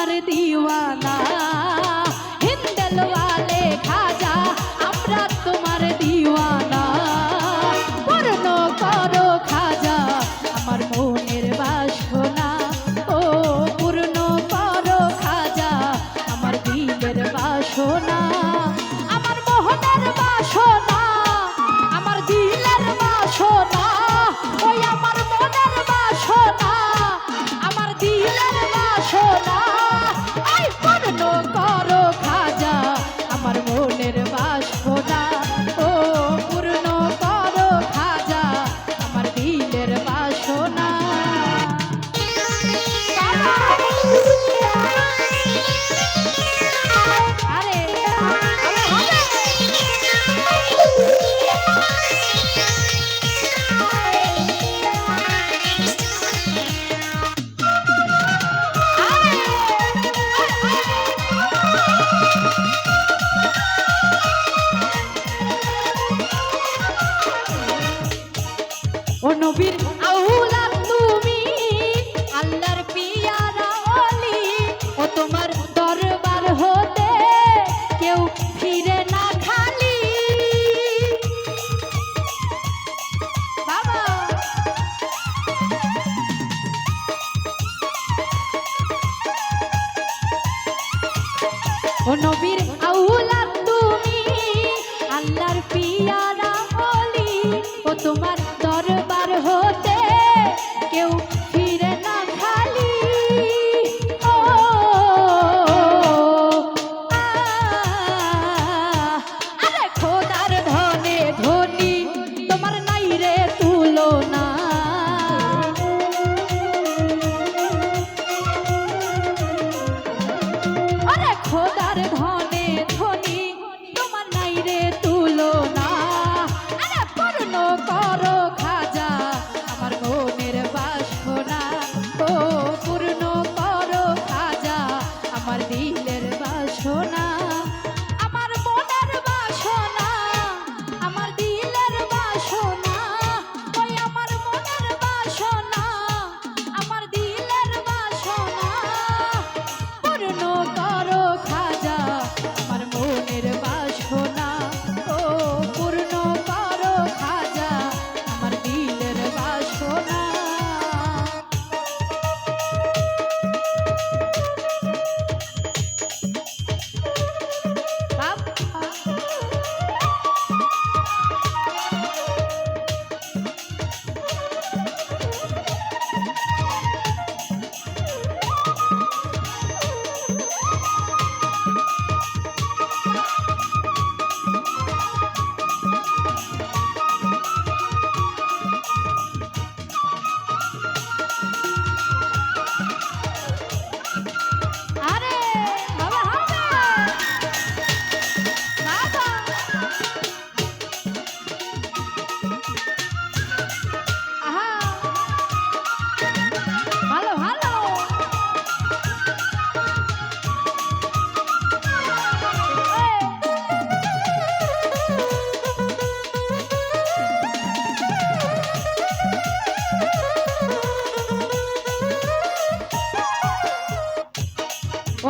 তোমার দিওয়ানা নবীর আউলা তুমি, আল্লাহর পিয়ারা অলি। ও তোমার দরবার হতে কেউ ফিরে না খালি। বাবা। ও নবীর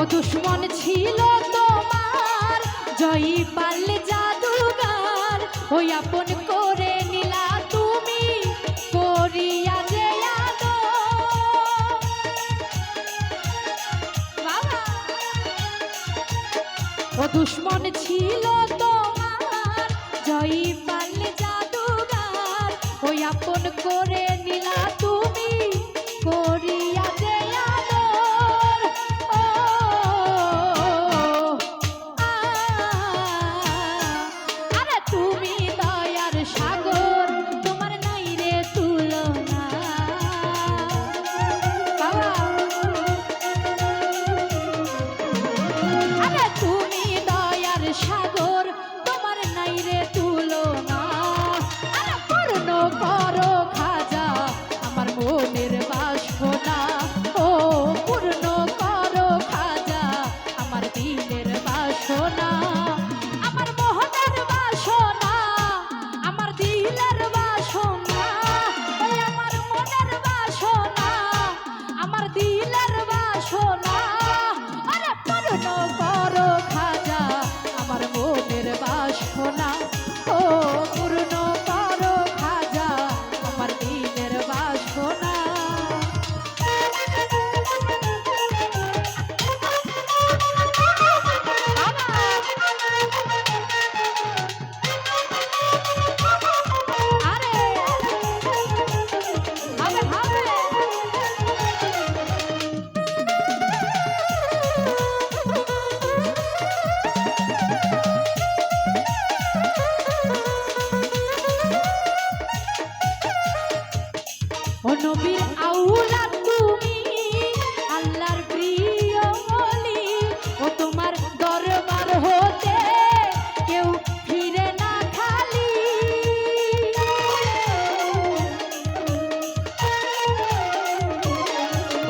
দুশ্মন ছিল তোমার। জয়ী পাল্লে জাদুগার, ওই আপন করে নিলা তুমি, করিয়া যে ও দুশ্মন ছিল তোমার, জয়ী পাল্লে জাদুগার, ওই আপন করে ও নবীর আউলাদ তুমি প্রিয় বলি, ও তোমার দরবার হতে কেউ ফিরে না খালি।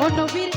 ও নবীর